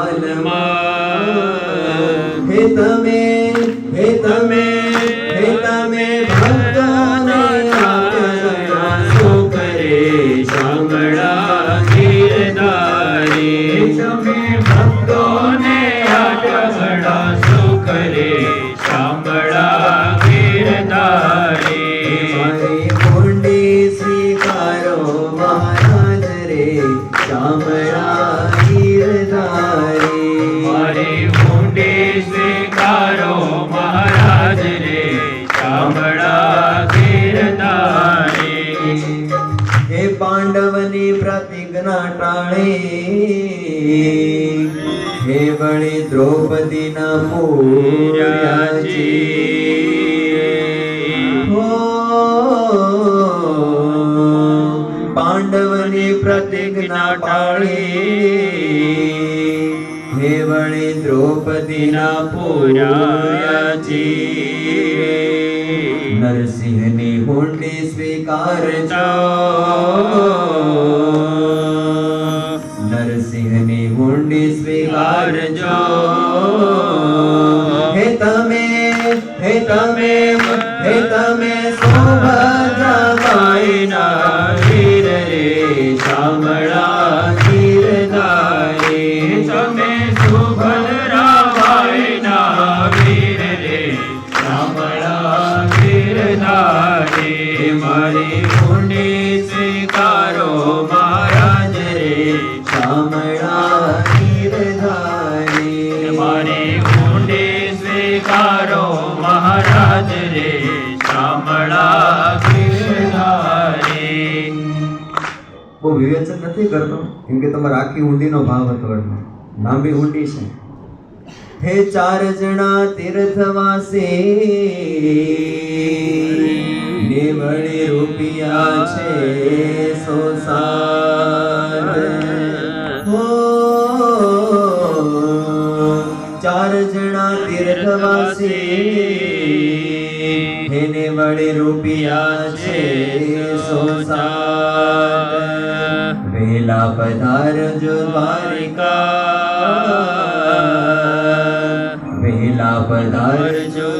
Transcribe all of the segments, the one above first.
હાલમાં હે તમે હે તમે હે તમે ભક્તોને આપ્યા સુખ રે શામળા ગીરધારી શામળા ગીરધારી હે પાંડવની પ્રતિજ્ઞા ટાળી હે વળી દ્રૌપદીના પૂર્યાજી પાંડવની પ્રતિજ્ઞા ટાળી હે વળી દ્રૌપદીના પૂર્યાજી નરસિંહની હુંડી સ્વીકારજો નરસિંહની હુંડી સ્વીકારજો હે તમે હે તમે હે તમે સુભદ્રાબાઈના મારી હુંડી સ્વીકારો મહારાજ રે શામળા ગીરધારી મારી ઊંડી સ્વીકારો મહારાજ રે શામળા ગીરધારી બહુ વિવેચન નથી કરતો કેમ કે તમારે આખી ઊંડીનો ભાવ હતો એટલે લાંબી ઊંડી છે. હે ચાર જણા તીર્થવાસી. નિવળી રૂપિયા છે સો સાત હો, ચાર જણા તીર્થવાસી. એને નિવળી રૂપિયા છે સોસાર. વેલા પધાર જો દ્વારિકા. વેલા પધારજો દ્વારિકા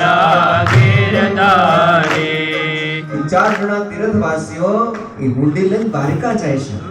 ચાર જણા તીર્થવાસીઓ એ મુંડી લઈને દ્વારિકા જાય છે.